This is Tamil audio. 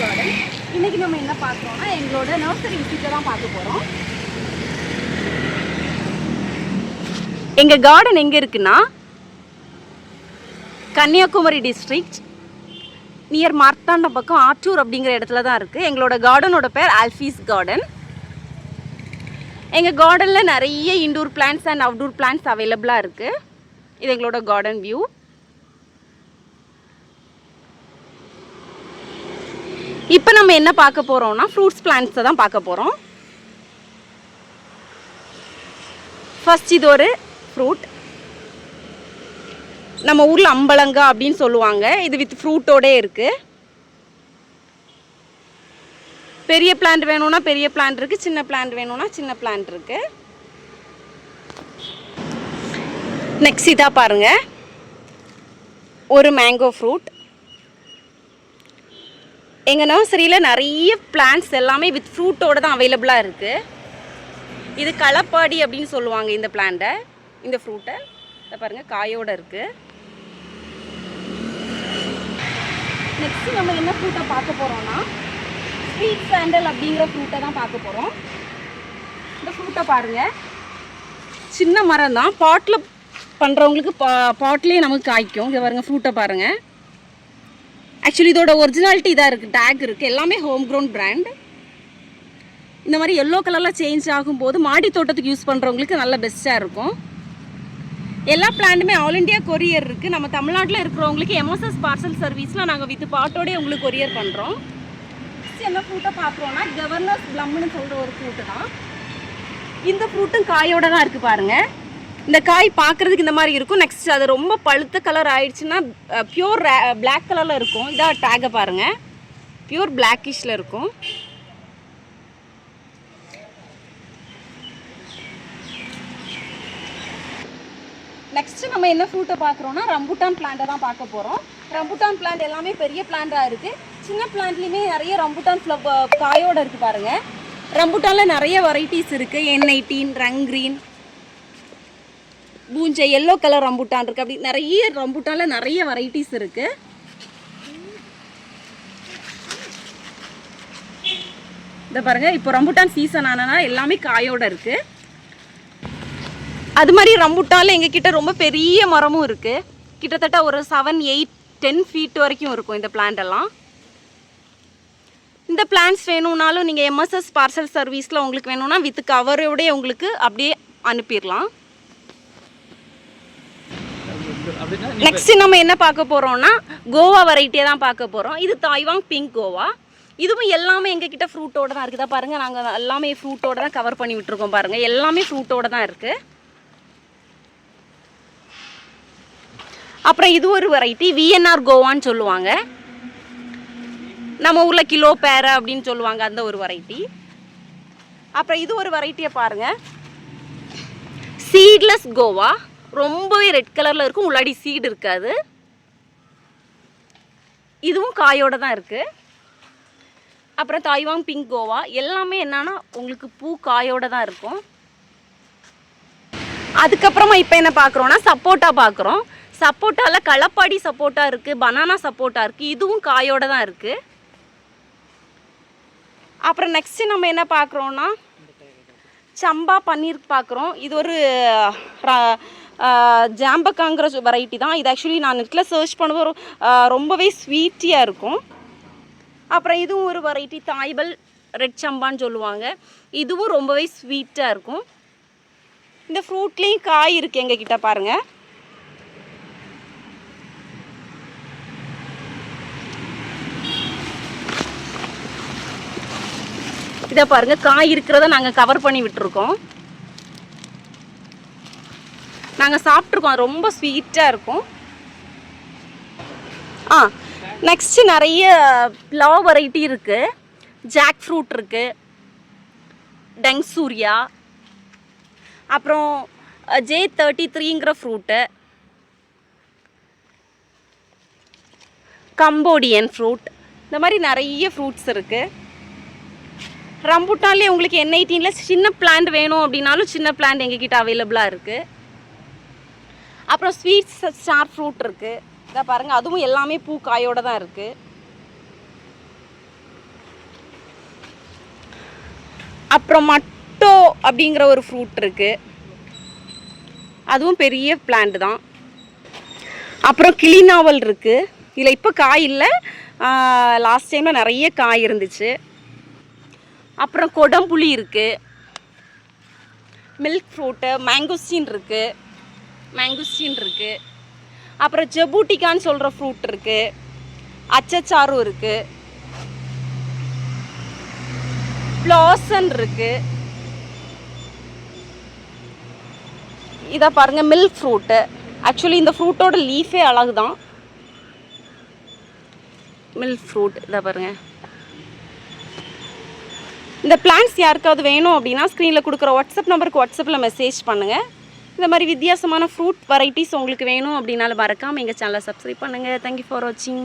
கார்டன் இன்னைக்கு நம்ம என்ன பார்க்குறோம்னா எங்களோட நர்சரி விசிட்டை தான் பார்க்க போகிறோம் எங்கள் கார்டன் எங்கே இருக்குன்னா கன்னியாகுமரி டிஸ்ட்ரிக்ட் நியர் மார்த்தாண்டம் பக்கம் ஆற்றூர் அப்படிங்கிற இடத்துல தான் இருக்குது எங்களோட கார்டனோட பேர் ஆல்ஃபீஸ் கார்டன் எங்கள் கார்டனில் நிறைய indoor plants and outdoor plants அவைலபிளாக இருக்குது இது எங்களோட கார்டன் வியூ இப்போ நம்ம என்ன பார்க்க போகிறோம்னா ஃப்ரூட்ஸ் பிளான்ட்ஸை தான் பார்க்க போகிறோம் ஃபஸ்ட் இது ஒரு ஃப்ரூட் நம்ம ஊரில் அம்பலங்கா அப்படின்னு சொல்லுவாங்க. இது வித் ஃப்ரூட்டோடே இருக்குது பெரிய பிளான்ட் வேணும்னா பெரிய பிளான்ட் இருக்குது சின்ன பிளான்ட் வேணும்னா சின்ன பிளான்ட் இருக்குது நெக்ஸ்ட் இதாக பாருங்கள் ஒரு மேங்கோ ஃப்ரூட் எங்கள் நர்சரியில் நிறைய பிளான்ட்ஸ் எல்லாமே வித் ஃப்ரூட்டோட தான் அவைலபிளாக இருக்குது இது களப்பாடி அப்படின்னு சொல்லுவாங்க இந்த பிளான்ட்டை இந்த ஃப்ரூட்டை இதை பாருங்கள் காயோட இருக்குது நெக்ஸ்ட்டு நம்ம என்ன ஃப்ரூட்டை பார்க்க போகிறோம்னா ஸ்வீட் சாண்டல் அப்படிங்கிற ஃப்ரூட்டை தான் பார்க்க போகிறோம் இந்த ஃப்ரூட்டை பாருங்கள் சின்ன மரம் தான் பாட்டில் பண்ணுறவங்களுக்கு பா பாட்டிலே நமக்கு காய்க்கும். இங்கே பாருங்கள் ஃப்ரூட்டை பாருங்கள் ஆக்சுவலி இதோட ஒரிஜினாலிட்டி இதாக இருக்குது டேக் இருக்குது எல்லாமே ஹோம் க்ரௌண்ட் பிராண்ட் இந்த மாதிரி எல்லோ கலரில் சேஞ்ச் ஆகும்போது மாடி தோட்டத்துக்கு யூஸ் பண்ணுறவங்களுக்கு நல்ல பெஸ்ட்டாக இருக்கும். எல்லா பிளான்ட்டுமே ஆல் இண்டியா கொரியர் இருக்குது நம்ம தமிழ்நாட்டில் இருக்கிறவங்களுக்கு எம்எஸ்எஸ் பார்சல் சர்வீஸில் நாங்கள் வித் பாட்டோடய உங்களுக்கு கொரியர் பண்ணுறோம் என்ன ஃப்ரூட்டை பார்க்குறோன்னா கவர்னர்ஸ் ப்ளம்னு சொல்கிற ஒரு ஃப்ரூட்டு தான். இந்த ஃப்ரூட்டும் காயோட தான் இருக்குது பாருங்கள் இந்த காய் பார்க்குறதுக்கு இந்த மாதிரி இருக்கும். நெக்ஸ்ட் அது ரொம்ப பழுத்த கலர் ஆயிடுச்சுன்னா பியூர் பிளாக் கலரில் இருக்கும். இதாக டேகை பாருங்கள் பியூர் பிளாக்கிஷில் இருக்கும். நெக்ஸ்ட் நம்ம என்ன ஃப்ரூட்டை பார்க்குறோம்னா ரம்புட்டான் பிளான்ட்டை தான் பார்க்க போகிறோம் ரம்புட்டான் பிளான்ட் எல்லாமே பெரிய பிளான்ட்டாக இருக்குது சின்ன பிளான்ட்லேயுமே நிறைய ரம்புட்டான் ஃப்ளவ் காயோட இருக்குது பாருங்கள் ரம்புட்டானில் நிறைய வெரைட்டிஸ் இருக்குது என் எயிட்டீன் ரங்க்ரீன் பூஞ்சை எல்லோ கலர் ரம்புட்டான் இருக்குது அப்படி நிறைய ரம்புட்டானில் நிறைய வெரைட்டிஸ் இருக்குது இதை பாருங்கள் இப்போ ரம்புட்டான் சீசன் ஆனால் எல்லாமே காயோட இருக்குது அது மாதிரி ரம்புட்டால எங்ககிட்ட ரொம்ப பெரிய மரமும் இருக்குது கிட்டத்தட்ட ஒரு செவன் எயிட் டென் ஃபீட் வரைக்கும் இருக்கும் இந்த plant எல்லாம். இந்த பிளான்ஸ் வேணும்னாலும் நீங்கள் எம்எஸ்எஸ் பார்சல் சர்வீஸில் உங்களுக்கு வேணும்னா வித் கவரோடய உங்களுக்கு அப்படியே அனுப்பிடலாம் அப்படின்னா நெக்ஸ்ட் நம்ம என்ன பார்க்க போறோம்னா கோவா வெரைட்டியை தான் பார்க்க போறோம். இது தாய்வாங் பிங்க் கோவா. இதுவும் எல்லாமே எங்ககிட்ட ஃப்ரூட்டோட தான் இருக்குதா பாருங்க. நாங்கள் எல்லாமே ஃப்ரூட்டோட தான் கவர் பண்ணி விட்டுருக்கோம் பாருங்க. எல்லாமே ஃப்ரூட்டோட தான் இருக்கு. அப்புறம் இது ஒரு வெரைட்டி விஎன்ஆர் கோவான்னு சொல்லுவாங்க. நம்ம ஊரில் கிலோ பேரை அப்படின்னு சொல்லுவாங்க அந்த ஒரு வெரைட்டி அப்புறம் இது ஒரு வெரைட்டியை பாருங்கள் சீட்லெஸ் கோவா. ரொம்பவே ரெட் கலரில் இருக்கும். உள்ளாடி சீடு இருக்காது. இதுவும் காயோட தான் இருக்குது அப்புறம் தாய்வாங் பிங்க் கோவா. எல்லாமே என்னன்னா உங்களுக்கு பூ காயோட தான் இருக்கும். அதுக்கப்புறமா இப்போ என்ன பார்க்குறோன்னா சப்போட்டா பார்க்குறோம் சப்போட்டாவில் களப்பாடி சப்போட்டா இருக்குது பனானா சப்போட்டா இருக்குது இதுவும் காயோட தான் இருக்குது அப்புறம் நெக்ஸ்ட்டு நம்ம என்ன பார்க்குறோன்னா சம்பா பன்னீர் பார்க்குறோம் இது ஒரு ஜாம்பக்காங்கிற வெரைட்டி தான். இது ஆக்சுவலி நான் நெட்டில் சர்ச் பண்ணும்போது ரொம்பவே ஸ்வீட்டியாக இருக்கும். அப்புறம் இதுவும் ஒரு வெரைட்டி தாய்பல் ரெட் சம்பான்னு சொல்லுவாங்க. இதுவும் ரொம்பவே ஸ்வீட்டாக இருக்கும். இந்த ஃப்ரூட்லேயும் காய் இருக்குது எங்ககிட்ட பாருங்கள் இதை பாருங்கள் காய் இருக்கிறத நாங்கள் கவர் பண்ணி விட்டுருக்கோம். நாங்கள் சாப்பிட்ருக்கோம் ரொம்ப ஸ்வீட்டாக இருக்கும். ஆ நெக்ஸ்ட்டு நிறைய ப்ளவ் வெரைட்டி இருக்குது ஜாக் ஃப்ரூட் இருக்குது டெங் சூர்யா அப்புறம் ஜே தேர்ட்டி த்ரீங்கிற ஃப்ரூட்டு கம்போடியன் ஃப்ரூட் இந்த மாதிரி நிறைய ஃப்ரூட்ஸ் இருக்குது ரம்புட்டான்லேயே உங்களுக்கு என் எயிட்டீனில் சின்ன பிளான்ட் வேணும் அப்படின்னாலும் சின்ன பிளான்ட் எங்ககிட்ட அவைலபிளாக இருக்குது அப்புறம் ஸ்வீட்ஸ் ஸ்டார் ஃப்ரூட் இருக்குது இதை பாருங்கள் அதுவும் எல்லாமே பூ காயோடு தான் இருக்குது அப்புறம் மட்டோ அப்படிங்கிற ஒரு ஃப்ரூட் இருக்குது அதுவும் பெரிய பிளான்ட் தான். அப்புறம் கிளிநாவல் இருக்குது இதில் இப்போ காய் இல்லை. லாஸ்ட் டைமில் நிறைய காய் இருந்துச்சு. அப்புறம் கொடம்புளி இருக்குது மில்க் ஃப்ரூட்டு மேங்கோஸ்டீன் இருக்குது மேங்குஸ்டீன் இருக்குது அப்புறம் ஜெபூட்டிகான்னு சொல்கிற ஃப்ரூட் இருக்குது அச்சச்சாரும் இருக்குது ப்ளாசன் இருக்குது இதை பாருங்கள் மில்க் ஃப்ரூட்டு ஆக்சுவலி இந்த ஃப்ரூட்டோட லீஃபே அழகு தான் மில்க் ஃப்ரூட் இதை பாருங்கள் இந்த பிளான்ஸ் யாருக்காவது வேணும் அப்படின்னா ஸ்க்ரீனில் கொடுக்குற வாட்ஸ்அப் நம்பருக்கு வாட்ஸ்அப்பில் மெசேஜ் பண்ணுங்கள் இந்த மாதிரி வித்தியாசமான ஃப்ரூட் வெரைட்டிஸ் உங்களுக்கு வேணும் அப்படின்னாலும் மறக்காமல் எங்கள் சேனலை சப்ஸ்கிரைப் பண்ணுங்கள் தேங்க்யூ ஃபார் வாட்சிங்